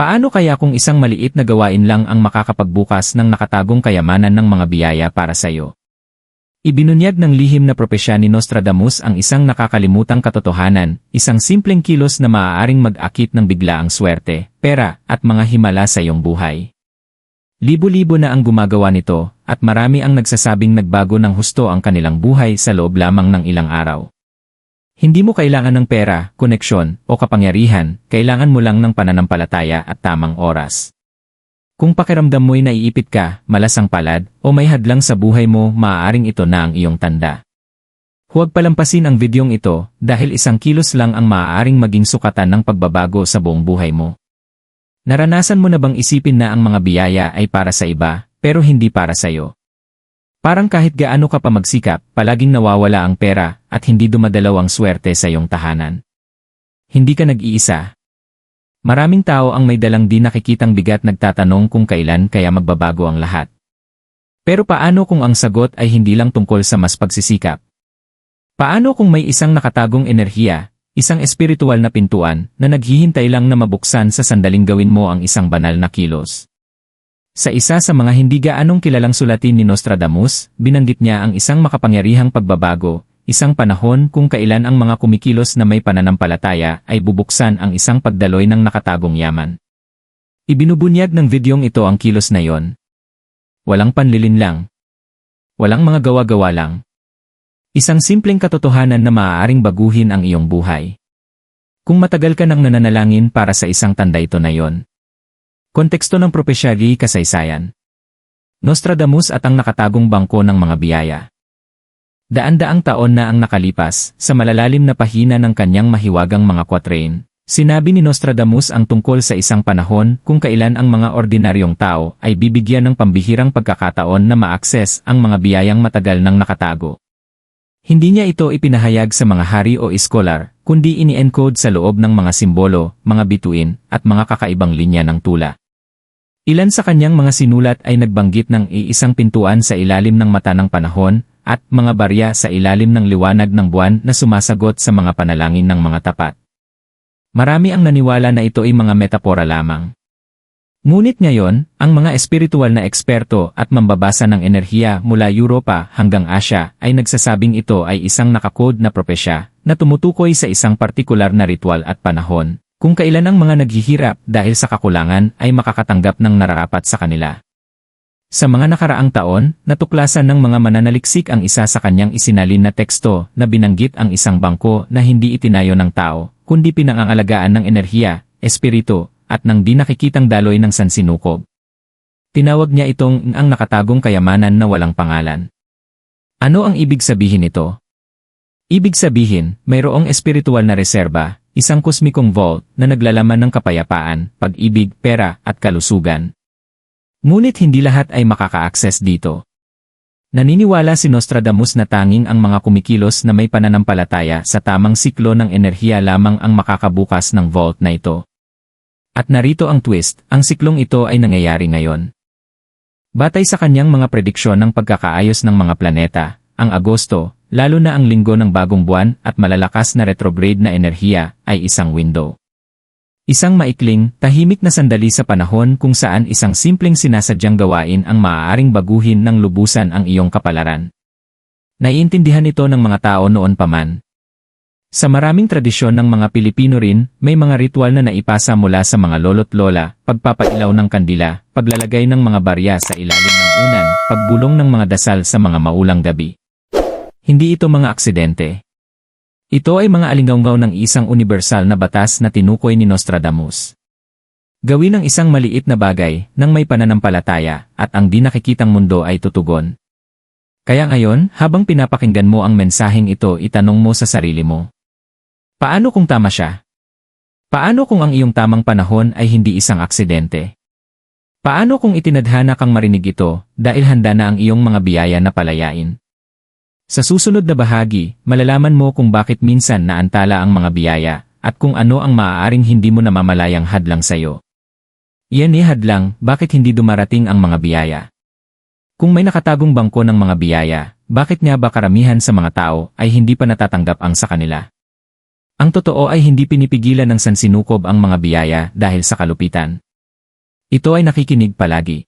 Paano kaya kung isang maliit na gawain lang ang makakapagbukas ng nakatagong kayamanan ng mga biyaya para sa iyo? Ibinunyag ng lihim na propesya ni Nostradamus ang isang nakakalimutang katotohanan, isang simpleng kilos na maaaring mag-akit ng biglaang swerte, pera, at mga himala sa iyong buhay. Libo-libo na ang gumagawa nito, at marami ang nagsasabing nagbago ng husto ang kanilang buhay sa loob lamang ng ilang araw. Hindi mo kailangan ng pera, koneksyon, o kapangyarihan, kailangan mo lang ng pananampalataya at tamang oras. Kung pakiramdam mo'y naiipit ka, malasang palad, o may hadlang sa buhay mo, maaaring ito na ang iyong tanda. Huwag palampasin ang videong ito dahil isang kilos lang ang maaaring maging sukatan ng pagbabago sa buong buhay mo. Naranasan mo na bang isipin na ang mga biyaya ay para sa iba, pero hindi para sa iyo? Parang kahit gaano ka pa magsikap, palaging nawawala ang pera at hindi dumadalaw ang swerte sa iyong tahanan. Hindi ka nag-iisa, Maraming tao ang may dalang di nakikitang bigat nagtatanong kung kailan kaya magbabago ang lahat. Pero paano kung ang sagot ay hindi lang tungkol sa mas pagsisikap? Paano kung may isang nakatagong enerhiya, isang espiritual na pintuan na naghihintay lang na mabuksan sa sandaling gawin mo ang isang banal na kilos? Sa isa sa mga hindi gaanong kilalang sulatin ni Nostradamus, binanggit niya ang isang makapangyarihang pagbabago isang panahon kung kailan ang mga kumikilos na may pananampalataya ay bubuksan ang isang pagdaloy ng nakatagong yaman. Ibinubunyag ng videong ito ang kilos na yon. Walang panlilin lang. Walang mga gawa-gawa lang. Isang simpleng katotohanan na maaaring baguhin ang iyong buhay. Kung matagal ka nang nananalangin para sa isang tanda ito na yon. Konteksto ng propesyali kasaysayan. Nostradamus at ang nakatagong bangko ng mga biyaya. Daan-daang taon na ang nakalipas, sa malalalim na pahina ng kanyang mahiwagang mga kwatrain, sinabi ni Nostradamus ang tungkol sa isang panahon kung kailan ang mga ordinaryong tao ay bibigyan ng pambihirang pagkakataon na ma-access ang mga biyayang matagal nang nakatago. Hindi niya ito ipinahayag sa mga hari o iskolar, kundi ini-encode sa loob ng mga simbolo, mga bituin, at mga kakaibang linya ng tula. Ilan sa kanyang mga sinulat ay nagbanggit ng iisang pintuan sa ilalim ng mata ng panahon, at mga barya sa ilalim ng liwanag ng buwan na sumasagot sa mga panalangin ng mga tapat. Marami ang naniwala na ito ay mga metapora lamang. Ngunit ngayon, ang mga espiritual na eksperto at mambabasa ng enerhiya mula Europa hanggang Asya ay nagsasabing ito ay isang nakakode na propesya na tumutukoy sa isang partikular na ritual at panahon, kung kailan ang mga naghihirap dahil sa kakulangan ay makakatanggap ng nararapat sa kanila. Sa mga nakaraang taon, natuklasan ng mga mananaliksik ang isa sa kanyang isinalin na teksto na binanggit ang isang bangko na hindi itinayo ng tao, kundi pinangangalagaan ng enerhiya, espiritu, at ng di nakikitang daloy ng sansinukob. Tinawag niya itong ang nakatagong kayamanan na walang pangalan. Ano ang ibig sabihin nito? Ibig sabihin, mayroong espiritual na reserba, isang kosmikong vault na naglalaman ng kapayapaan, pag-ibig, pera, at kalusugan. Ngunit hindi lahat ay makaka-access dito. Naniniwala si Nostradamus na tanging ang mga kumikilos na may pananampalataya sa tamang siklo ng enerhiya lamang ang makakabukas ng vault na ito. At narito ang twist, ang siklong ito ay nangyayari ngayon. Batay sa kanyang mga prediksyon ng pagkakaayos ng mga planeta, ang Agosto, lalo na ang linggo ng bagong buwan at malalakas na retrograde na enerhiya, ay isang window. Isang maikling, tahimik na sandali sa panahon kung saan isang simpleng sinasadyang gawain ang maaaring baguhin ng lubusan ang iyong kapalaran. Naiintindihan ito ng mga tao noon pa man. Sa maraming tradisyon ng mga Pilipino rin, may mga ritual na naipasa mula sa mga lolo't lola, pagpapailaw ng kandila, paglalagay ng mga barya sa ilalim ng unan, pagbulong ng mga dasal sa mga maulang gabi. Hindi ito mga aksidente. Ito ay mga alinggaw ng isang universal na batas na tinukoy ni Nostradamus. Gawin ang isang maliit na bagay nang may pananampalataya at ang di nakikitang mundo ay tutugon. Kaya ngayon, habang pinapakinggan mo ang mensaheng ito, itanong mo sa sarili mo. Paano kung tama siya? Paano kung ang iyong tamang panahon ay hindi isang aksidente? Paano kung itinadhana kang marinig ito dahil handa na ang iyong mga biyaya na palayain? Sa susunod na bahagi, malalaman mo kung bakit minsan naantala ang mga biyaya, at kung ano ang maaaring hindi mo namamalayang hadlang sa'yo. Iyan ni hadlang, bakit hindi dumarating ang mga biyaya. Kung may nakatagong bangko ng mga biyaya, bakit nga ba karamihan sa mga tao ay hindi pa natatanggap ang sa kanila? Ang totoo ay hindi pinipigilan ng sansinukob ang mga biyaya dahil sa kalupitan. Ito ay nakikinig palagi.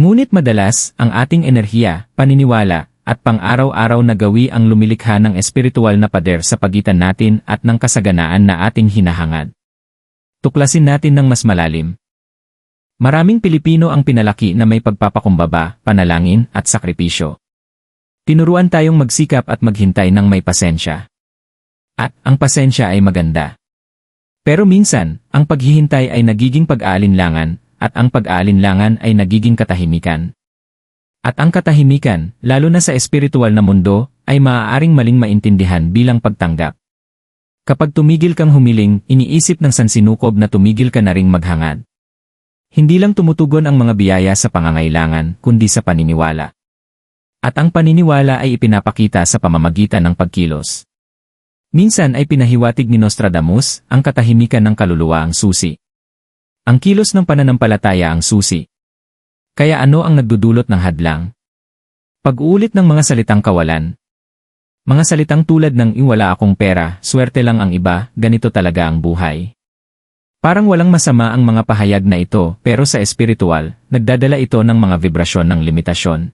Ngunit madalas, ang ating enerhiya, paniniwala, at pang-araw-araw na gawi ang lumilikha ng espiritual na pader sa pagitan natin at ng kasaganaan na ating hinahangad. Tuklasin natin ng mas malalim. Maraming Pilipino ang pinalaki na may pagpapakumbaba, panalangin, at sakripisyo. Tinuruan tayong magsikap at maghintay ng may pasensya. At ang pasensya ay maganda. Pero minsan, ang paghihintay ay nagiging pag-aalinlangan, at ang pag-aalinlangan ay nagiging katahimikan. At ang katahimikan, lalo na sa espiritual na mundo, ay maaaring maling maintindihan bilang pagtanggap. Kapag tumigil kang humiling, iniisip ng sansinukob na tumigil ka na ring maghangad. Hindi lang tumutugon ang mga biyaya sa pangangailangan, kundi sa paniniwala. At ang paniniwala ay ipinapakita sa pamamagitan ng pagkilos. Minsan ay pinahiwatig ni Nostradamus, ang katahimikan ng kaluluwa ang susi. Ang kilos ng pananampalataya ang susi. Kaya ano ang nagdudulot ng hadlang? Pag-uulit ng mga salitang kawalan. Mga salitang tulad ng iwala akong pera, swerte lang ang iba, ganito talaga ang buhay. Parang walang masama ang mga pahayag na ito, pero sa espiritual, nagdadala ito ng mga vibrasyon ng limitasyon.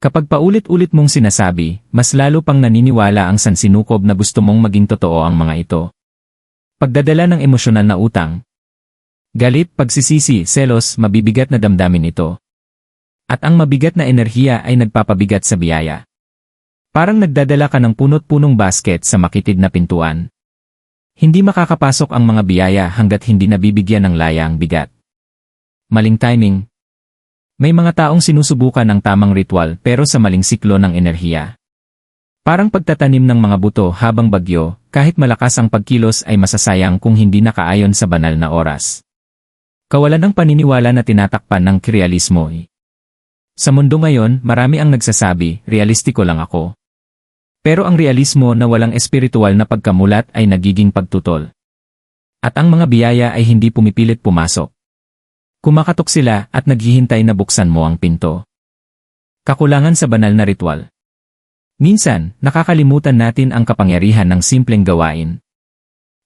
Kapag paulit-ulit mong sinasabi, mas lalo pang naniniwala ang sansinukob na gusto mong maging totoo ang mga ito. Pagdadala ng emosyonal na utang. Galit, pagsisisi, selos, mabibigat na damdamin ito. At ang mabigat na enerhiya ay nagpapabigat sa biyaya. Parang nagdadala ka ng punot-punong basket sa makitid na pintuan. Hindi makakapasok ang mga biyaya hanggat hindi nabibigyan ng laya ang bigat. Maling timing. May mga taong sinusubukan ng tamang ritual pero sa maling siklo ng enerhiya. Parang pagtatanim ng mga buto habang bagyo, kahit malakas ang pagkilos ay masasayang kung hindi nakaayon sa banal na oras. Kawalan ng paniniwala na tinatakpan ng krealismo. Sa mundo ngayon, marami ang nagsasabi, realistiko lang ako. Pero ang realismo na walang espiritual na pagkamulat ay nagiging pagtutol. At ang mga biyaya ay hindi pumipilit pumasok. Kumakatok sila at naghihintay na buksan mo ang pinto. Kakulangan sa banal na ritual. Minsan, nakakalimutan natin ang kapangyarihan ng simpleng gawain.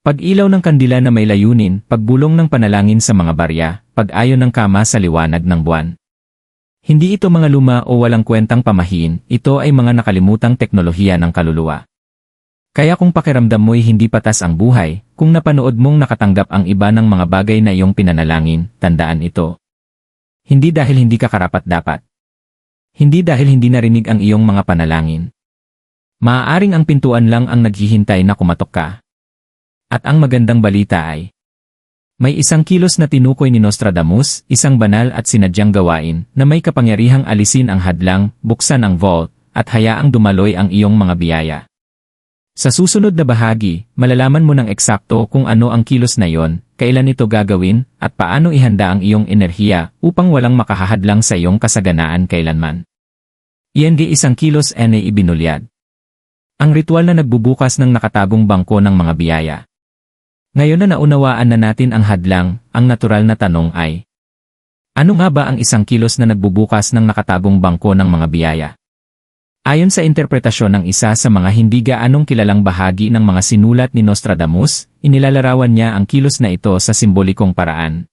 Pag-ilaw ng kandila na may layunin, pagbulong ng panalangin sa mga barya, pag-ayon ng kama sa liwanag ng buwan. Hindi ito mga luma o walang kwentang pamahiin, ito ay mga nakalimutang teknolohiya ng kaluluwa. Kaya kung pakiramdam mo'y hindi patas ang buhay, kung napanood mong nakatanggap ang iba ng mga bagay na iyong pinanalangin, tandaan ito. Hindi dahil hindi ka karapat-dapat. Hindi dahil hindi narinig ang iyong mga panalangin. Maaaring ang pintuan lang ang naghihintay na kumatok ka. At ang magandang balita ay, may isang kilos na tinukoy ni Nostradamus, isang banal at sinadyang gawain, na may kapangyarihang alisin ang hadlang, buksan ang vault, at hayaang dumaloy ang iyong mga biyaya. Sa susunod na bahagi, malalaman mo ng eksakto kung ano ang kilos na yon, kailan ito gagawin, at paano ihanda ang iyong enerhiya upang walang makahahadlang sa iyong kasaganaan kailanman. Iyan di isang kilos na ibinulyad. Ang ritual na nagbubukas ng nakatagong bangko ng mga biyaya. Ngayon na naunawaan na natin ang hadlang, ang natural na tanong ay, ano nga ba ang isang kilos na nagbubukas ng nakatagong bangko ng mga biyaya? Ayon sa interpretasyon ng isa sa mga hindi gaanong kilalang bahagi ng mga sinulat ni Nostradamus, inilalarawan niya ang kilos na ito sa simbolikong paraan.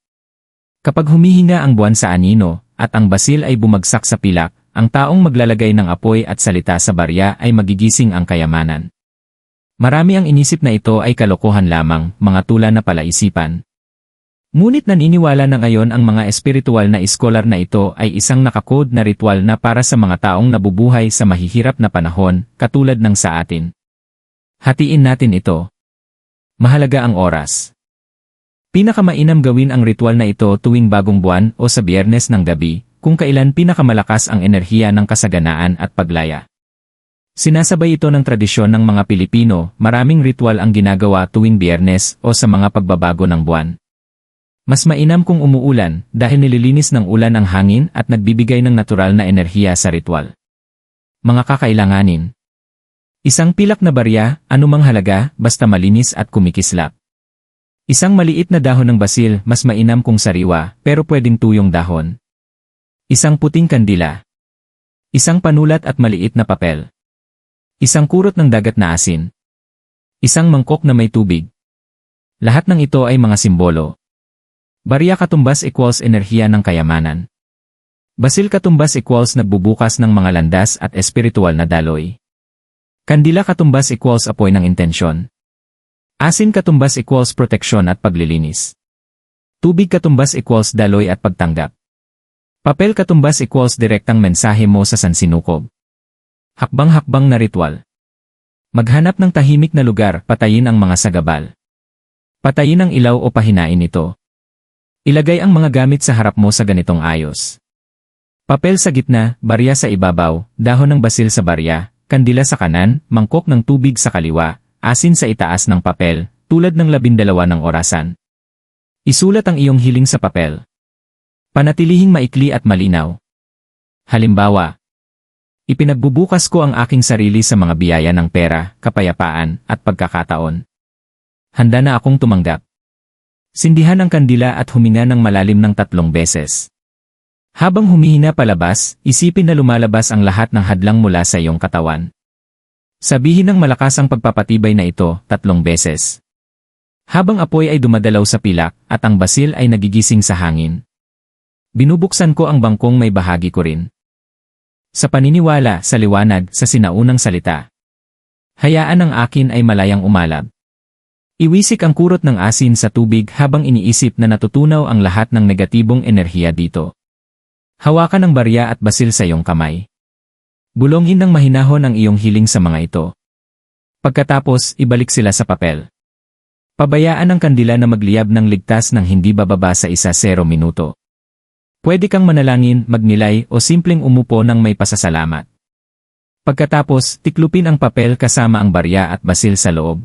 Kapag humihinga ang buwan sa anino, at ang basil ay bumagsak sa pilak, ang taong maglalagay ng apoy at salita sa barya ay magigising ang kayamanan. Marami ang inisip na ito ay kalokohan lamang, mga tula na palaisipan. Ngunit naniniwala na ngayon ang mga espiritual na iskolar na ito ay isang nakakode na ritual na para sa mga taong nabubuhay sa mahihirap na panahon, katulad ng sa atin. Hatiin natin ito. Mahalaga ang oras. Pinakamainam gawin ang ritual na ito tuwing bagong buwan o sa biyernes ng gabi, kung kailan pinakamalakas ang enerhiya ng kasaganaan at paglaya. Sinasabay ito ng tradisyon ng mga Pilipino, maraming ritual ang ginagawa tuwing biyernes o sa mga pagbabago ng buwan. Mas mainam kung umuulan dahil nililinis ng ulan ang hangin at nagbibigay ng natural na enerhiya sa ritual. Mga kakailanganin Isang pilak na barya, anumang halaga, basta malinis at kumikislap. Isang maliit na dahon ng basil, mas mainam kung sariwa, pero pwedeng tuyong dahon. Isang puting kandila. Isang panulat at maliit na papel. Isang kurot ng dagat na asin. Isang mangkok na may tubig. Lahat ng ito ay mga simbolo. Barya katumbas equals enerhiya ng kayamanan. Basil katumbas equals nagbubukas ng mga landas at espiritual na daloy. Kandila katumbas equals apoy ng intensyon. Asin katumbas equals proteksyon at paglilinis. Tubig katumbas equals daloy at pagtanggap. Papel katumbas equals direktang mensahe mo sa sansinukob. Hakbang-hakbang na ritual. Maghanap ng tahimik na lugar, patayin ang mga sagabal. Patayin ang ilaw o pahinain ito. Ilagay ang mga gamit sa harap mo sa ganitong ayos. Papel sa gitna, barya sa ibabaw, dahon ng basil sa barya, kandila sa kanan, mangkok ng tubig sa kaliwa, asin sa itaas ng papel, tulad ng labindalawa ng orasan. Isulat ang iyong hiling sa papel. Panatilihing maikli at malinaw. Halimbawa, Ipinagbubukas ko ang aking sarili sa mga biyaya ng pera, kapayapaan, at pagkakataon. Handa na akong tumanggap. Sindihan ang kandila at huminga ng malalim ng tatlong beses. Habang humihina palabas, isipin na lumalabas ang lahat ng hadlang mula sa iyong katawan. Sabihin ng malakas ang pagpapatibay na ito tatlong beses. Habang apoy ay dumadalaw sa pilak at ang basil ay nagigising sa hangin. Binubuksan ko ang bangkong may bahagi ko rin. Sa paniniwala, sa liwanag, sa sinaunang salita. Hayaan ang akin ay malayang umalab. Iwisik ang kurot ng asin sa tubig habang iniisip na natutunaw ang lahat ng negatibong enerhiya dito. Hawakan ang barya at basil sa iyong kamay. Bulongin ng mahinahon ang iyong hiling sa mga ito. Pagkatapos, ibalik sila sa papel. Pabayaan ang kandila na magliyab ng ligtas ng hindi bababa sa isa zero minuto. Pwede kang manalangin, magnilay o simpleng umupo ng may pasasalamat. Pagkatapos, tiklupin ang papel kasama ang barya at basil sa loob.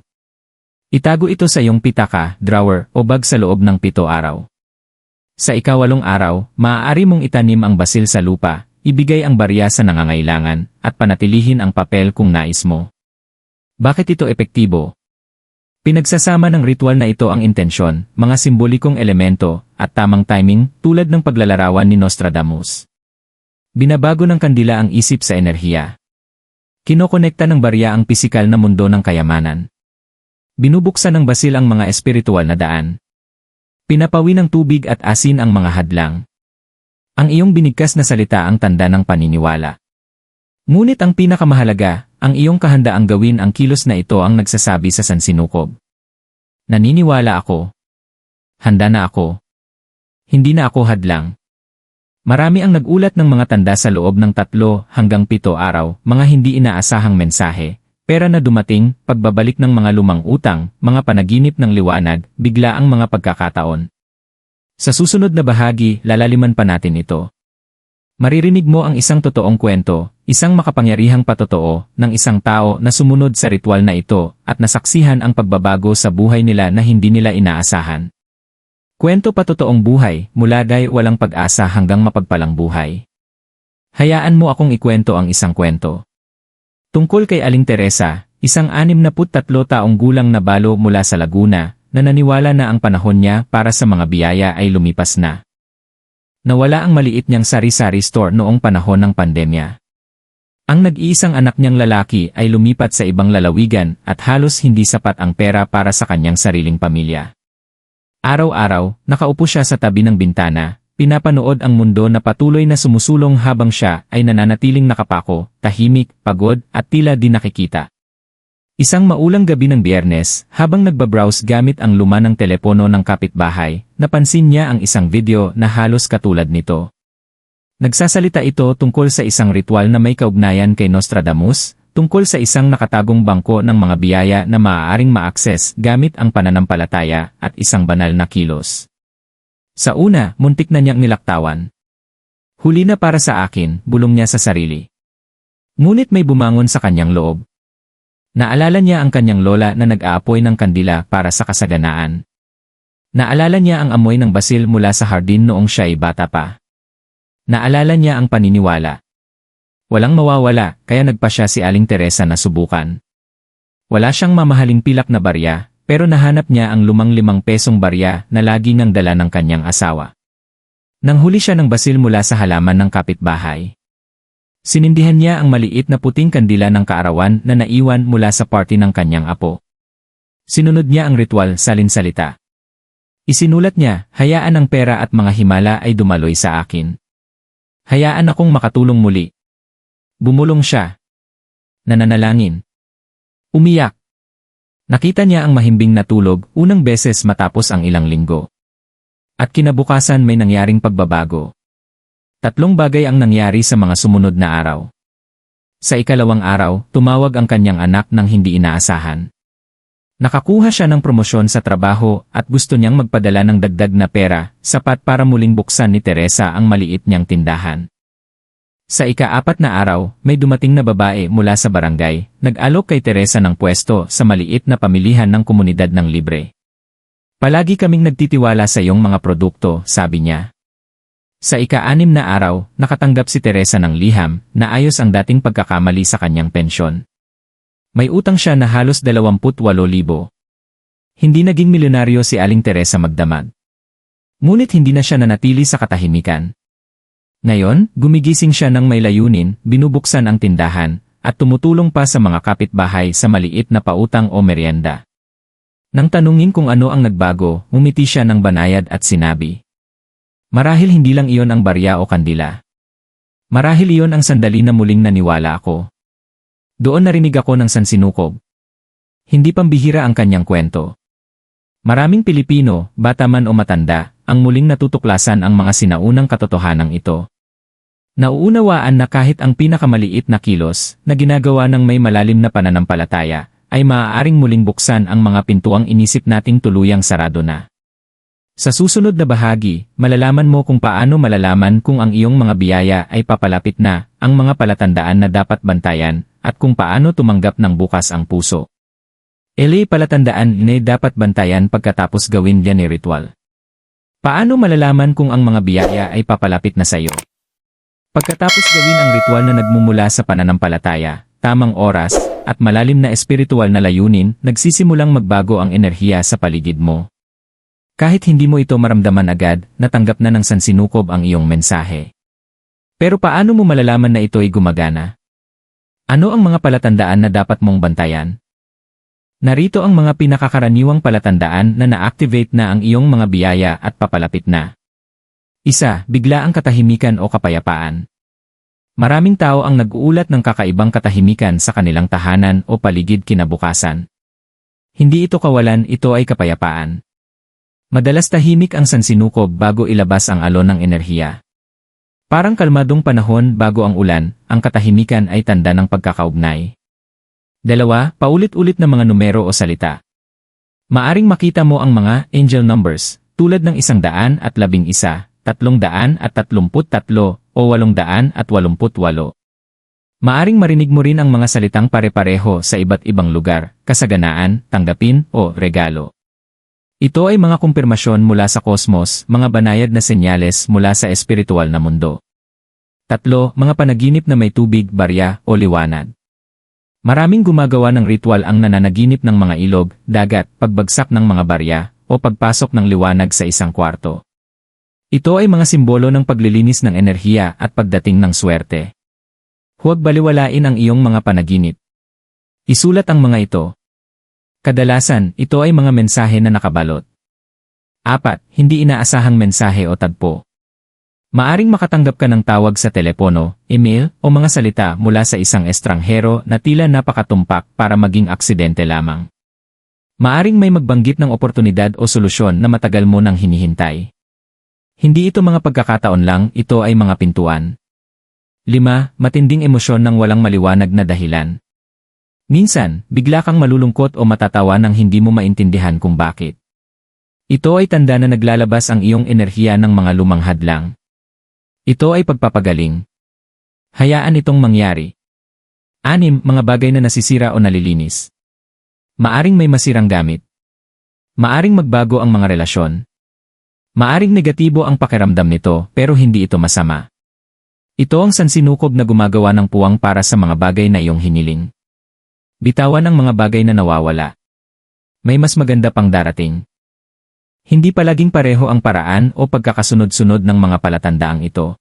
Itago ito sa iyong pitaka, drawer, o bag sa loob ng pito araw. Sa ikawalong araw, maaari mong itanim ang basil sa lupa, ibigay ang barya sa nangangailangan, at panatilihin ang papel kung nais mo. Bakit ito epektibo? Pinagsasama ng ritual na ito ang intensyon, mga simbolikong elemento, at tamang timing tulad ng paglalarawan ni Nostradamus. Binabago ng kandila ang isip sa enerhiya. Kinokonekta ng barya ang pisikal na mundo ng kayamanan. Binubuksan ng basil ang mga espiritual na daan. Pinapawi ng tubig at asin ang mga hadlang. Ang iyong binigkas na salita ang tanda ng paniniwala. Ngunit ang pinakamahalaga, ang iyong kahandaang gawin ang kilos na ito ang nagsasabi sa sansinukob. Naniniwala ako. Handa na ako. Hindi na ako hadlang. Marami ang nagulat ng mga tanda sa loob ng tatlo hanggang pito araw, mga hindi inaasahang mensahe, Pera na dumating, pagbabalik ng mga lumang utang, mga panaginip ng liwanag, bigla ang mga pagkakataon. Sa susunod na bahagi, lalaliman pa natin ito. Maririnig mo ang isang totoong kwento, isang makapangyarihang patotoo, ng isang tao na sumunod sa ritual na ito at nasaksihan ang pagbabago sa buhay nila na hindi nila inaasahan. Kwento patotoong buhay, mula day walang pag-asa hanggang mapagpalang buhay. Hayaan mo akong ikwento ang isang kwento. Tungkol kay Aling Teresa, isang 63 taong gulang na balo mula sa Laguna, na naniwala na ang panahon niya para sa mga biyaya ay lumipas na. Nawala ang maliit niyang sari-sari store noong panahon ng pandemya. Ang nag-iisang anak niyang lalaki ay lumipat sa ibang lalawigan at halos hindi sapat ang pera para sa kanyang sariling pamilya. Araw-araw, nakaupo siya sa tabi ng bintana, Pinapanood ang mundo na patuloy na sumusulong habang siya ay nananatiling nakapako, tahimik, pagod, at tila di nakikita. Isang maulang gabi ng biyernes, habang nagbabrowse gamit ang luma ng telepono ng kapitbahay, napansin niya ang isang video na halos katulad nito. Nagsasalita ito tungkol sa isang ritual na may kaugnayan kay Nostradamus, tungkol sa isang nakatagong bangko ng mga biyaya na maaaring ma-access gamit ang pananampalataya at isang banal na kilos. Sa una, muntik na niyang nilaktawan. Huli na para sa akin, bulong niya sa sarili. Ngunit may bumangon sa kanyang loob. Naalala niya ang kanyang lola na nag-aapoy ng kandila para sa kasaganaan. Naalala niya ang amoy ng basil mula sa hardin noong siya ay bata pa. Naalala niya ang paniniwala. Walang mawawala, kaya nagpa siya si Aling Teresa na subukan. Wala siyang mamahaling pilak na barya, pero nahanap niya ang lumang limang pesong barya na lagi ngang dala ng kanyang asawa. Nang huli siya ng basil mula sa halaman ng kapitbahay. Sinindihan niya ang maliit na puting kandila ng kaarawan na naiwan mula sa party ng kanyang apo. Sinunod niya ang ritual salinsalita. Isinulat niya, hayaan ang pera at mga himala ay dumaloy sa akin. Hayaan akong makatulong muli. Bumulong siya. Nananalangin. Umiyak. Nakita niya ang mahimbing na tulog unang beses matapos ang ilang linggo. At kinabukasan may nangyaring pagbabago. Tatlong bagay ang nangyari sa mga sumunod na araw. Sa ikalawang araw, tumawag ang kanyang anak nang hindi inaasahan. Nakakuha siya ng promosyon sa trabaho at gusto niyang magpadala ng dagdag na pera, sapat para muling buksan ni Teresa ang maliit niyang tindahan. Sa ika-apat na araw, may dumating na babae mula sa barangay, nag-alok kay Teresa ng pwesto sa maliit na pamilihan ng komunidad ng libre. Palagi kaming nagtitiwala sa iyong mga produkto, sabi niya. Sa ika-anim na araw, nakatanggap si Teresa ng liham na ayos ang dating pagkakamali sa kanyang pensyon. May utang siya na halos 28,000. Hindi naging milyonaryo si Aling Teresa magdamag. Ngunit hindi na siya nanatili sa katahimikan. Ngayon, gumigising siya ng may layunin, binubuksan ang tindahan, at tumutulong pa sa mga kapitbahay sa maliit na pautang o merienda. Nang tanungin kung ano ang nagbago, umiti siya ng banayad at sinabi. Marahil hindi lang iyon ang barya o kandila. Marahil iyon ang sandali na muling naniwala ako. Doon narinig ako ng sansinukob. Hindi pambihira ang kanyang kwento. Maraming Pilipino, bata man o matanda, ang muling natutuklasan ang mga sinaunang katotohanan ito. Nauunawaan na kahit ang pinakamaliit na kilos na ginagawa ng may malalim na pananampalataya ay maaaring muling buksan ang mga pintuang inisip nating tuluyang sarado na. Sa susunod na bahagi, malalaman mo kung paano malalaman kung ang iyong mga biyaya ay papalapit na, ang mga palatandaan na dapat bantayan, at kung paano tumanggap ng bukas ang puso. Eli palatandaan ni dapat bantayan pagkatapos gawin yan ni ritual. Paano malalaman kung ang mga biyaya ay papalapit na sa iyo? Pagkatapos gawin ang ritual na nagmumula sa pananampalataya, tamang oras, at malalim na espiritual na layunin, nagsisimulang magbago ang enerhiya sa paligid mo. Kahit hindi mo ito maramdaman agad, natanggap na ng sansinukob ang iyong mensahe. Pero paano mo malalaman na ito ay gumagana? Ano ang mga palatandaan na dapat mong bantayan? Narito ang mga pinakakaraniwang palatandaan na na-activate na ang iyong mga biyaya at papalapit na. Isa, bigla ang katahimikan o kapayapaan. Maraming tao ang nag-uulat ng kakaibang katahimikan sa kanilang tahanan o paligid kinabukasan. Hindi ito kawalan, ito ay kapayapaan. Madalas tahimik ang sansinukob bago ilabas ang alon ng enerhiya. Parang kalmadong panahon bago ang ulan, ang katahimikan ay tanda ng pagkakaugnay. Dalawa, paulit-ulit na mga numero o salita. Maaring makita mo ang mga angel numbers, tulad ng isang daan at labing isa, tatlong daan at tatlumput tatlo, o walong daan at walumput walo. Maaring marinig mo rin ang mga salitang pare-pareho sa iba't ibang lugar, kasaganaan, tanggapin, o regalo. Ito ay mga kumpirmasyon mula sa kosmos, mga banayad na senyales mula sa espiritual na mundo. Tatlo, mga panaginip na may tubig, barya, o liwanag. Maraming gumagawa ng ritual ang nananaginip ng mga ilog, dagat, pagbagsak ng mga barya, o pagpasok ng liwanag sa isang kwarto. Ito ay mga simbolo ng paglilinis ng enerhiya at pagdating ng swerte. Huwag baliwalain ang iyong mga panaginip. Isulat ang mga ito, Kadalasan, ito ay mga mensahe na nakabalot. Apat, hindi inaasahang mensahe o tagpo. Maaring makatanggap ka ng tawag sa telepono, email, o mga salita mula sa isang estranghero na tila napakatumpak para maging aksidente lamang. Maaring may magbanggit ng oportunidad o solusyon na matagal mo nang hinihintay. Hindi ito mga pagkakataon lang, ito ay mga pintuan. 5. Matinding emosyon ng walang maliwanag na dahilan. Minsan, bigla kang malulungkot o matatawa nang hindi mo maintindihan kung bakit. Ito ay tanda na naglalabas ang iyong enerhiya ng mga lumang hadlang. Ito ay pagpapagaling. Hayaan itong mangyari. Anim, mga bagay na nasisira o nalilinis. Maaring may masirang gamit. Maaring magbago ang mga relasyon. Maaring negatibo ang pakiramdam nito pero hindi ito masama. Ito ang sansinukob na gumagawa ng puwang para sa mga bagay na iyong hiniling. Bitawan ang mga bagay na nawawala. May mas maganda pang darating. Hindi palaging pareho ang paraan o pagkakasunod-sunod ng mga palatandaang ito.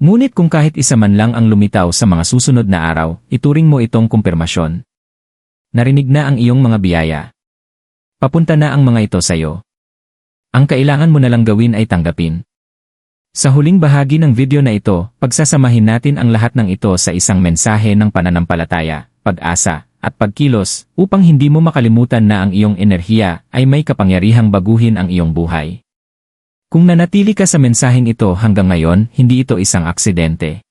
Ngunit kung kahit isa man lang ang lumitaw sa mga susunod na araw, ituring mo itong kumpirmasyon. Narinig na ang iyong mga biyaya. Papunta na ang mga ito sa iyo. Ang kailangan mo na lang gawin ay tanggapin. Sa huling bahagi ng video na ito, pagsasamahin natin ang lahat ng ito sa isang mensahe ng pananampalataya, pag-asa, at pagkilos upang hindi mo makalimutan na ang iyong enerhiya ay may kapangyarihang baguhin ang iyong buhay. Kung nanatili ka sa mensaheng ito hanggang ngayon, hindi ito isang aksidente.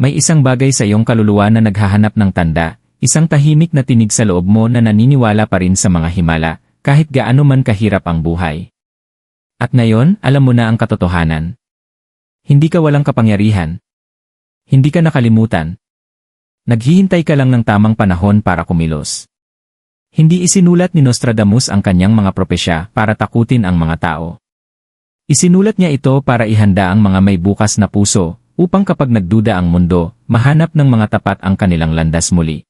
May isang bagay sa iyong kaluluwa na naghahanap ng tanda, isang tahimik na tinig sa loob mo na naniniwala pa rin sa mga himala, kahit gaano man kahirap ang buhay. At ngayon, alam mo na ang katotohanan. Hindi ka walang kapangyarihan. Hindi ka nakalimutan. Naghihintay ka lang ng tamang panahon para kumilos. Hindi isinulat ni Nostradamus ang kanyang mga propesya para takutin ang mga tao. Isinulat niya ito para ihanda ang mga may bukas na puso upang kapag nagduda ang mundo, mahanap ng mga tapat ang kanilang landas muli.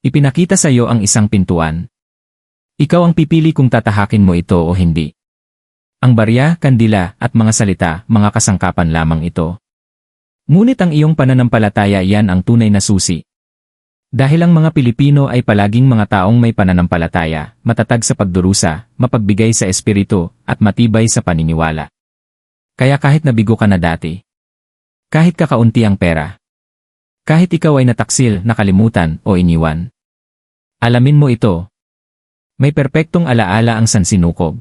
Ipinakita sa iyo ang isang pintuan. Ikaw ang pipili kung tatahakin mo ito o hindi. Ang barya, kandila, at mga salita, mga kasangkapan lamang ito. Ngunit ang iyong pananampalataya yan ang tunay na susi. Dahil ang mga Pilipino ay palaging mga taong may pananampalataya, matatag sa pagdurusa, mapagbigay sa espiritu, at matibay sa paniniwala. Kaya kahit nabigo ka na dati, kahit kakaunti ang pera, kahit ikaw ay nataksil, nakalimutan, o iniwan, alamin mo ito. May perpektong alaala ang sansinukob.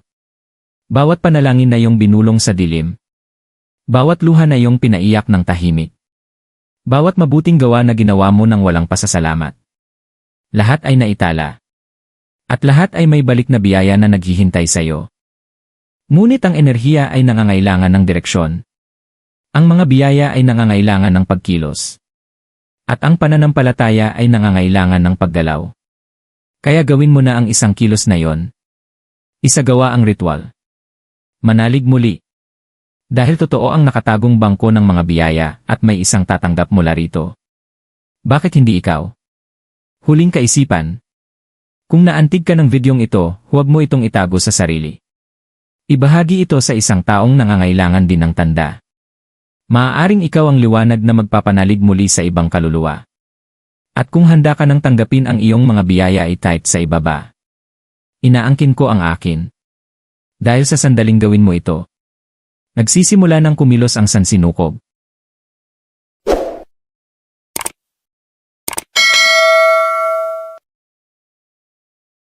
Bawat panalangin na iyong binulong sa dilim. Bawat luha na iyong pinaiyak ng tahimik. Bawat mabuting gawa na ginawa mo ng walang pasasalamat. Lahat ay naitala. At lahat ay may balik na biyaya na naghihintay sa iyo. Ngunit ang enerhiya ay nangangailangan ng direksyon. Ang mga biyaya ay nangangailangan ng pagkilos. At ang pananampalataya ay nangangailangan ng paggalaw. Kaya gawin mo na ang isang kilos na yon. Isagawa ang ritual. Manalig muli. Dahil totoo ang nakatagong bangko ng mga biyaya at may isang tatanggap mula rito. Bakit hindi ikaw? Huling kaisipan. Kung naantig ka ng videong ito, huwag mo itong itago sa sarili. Ibahagi ito sa isang taong nangangailangan din ng tanda. Maaaring ikaw ang liwanag na magpapanalig muli sa ibang kaluluwa. At kung handa ka nang tanggapin ang iyong mga biyaya ay type sa ibaba. Inaangkin ko ang akin. Dahil sa sandaling gawin mo ito, nagsisimula ng kumilos ang sansinukob.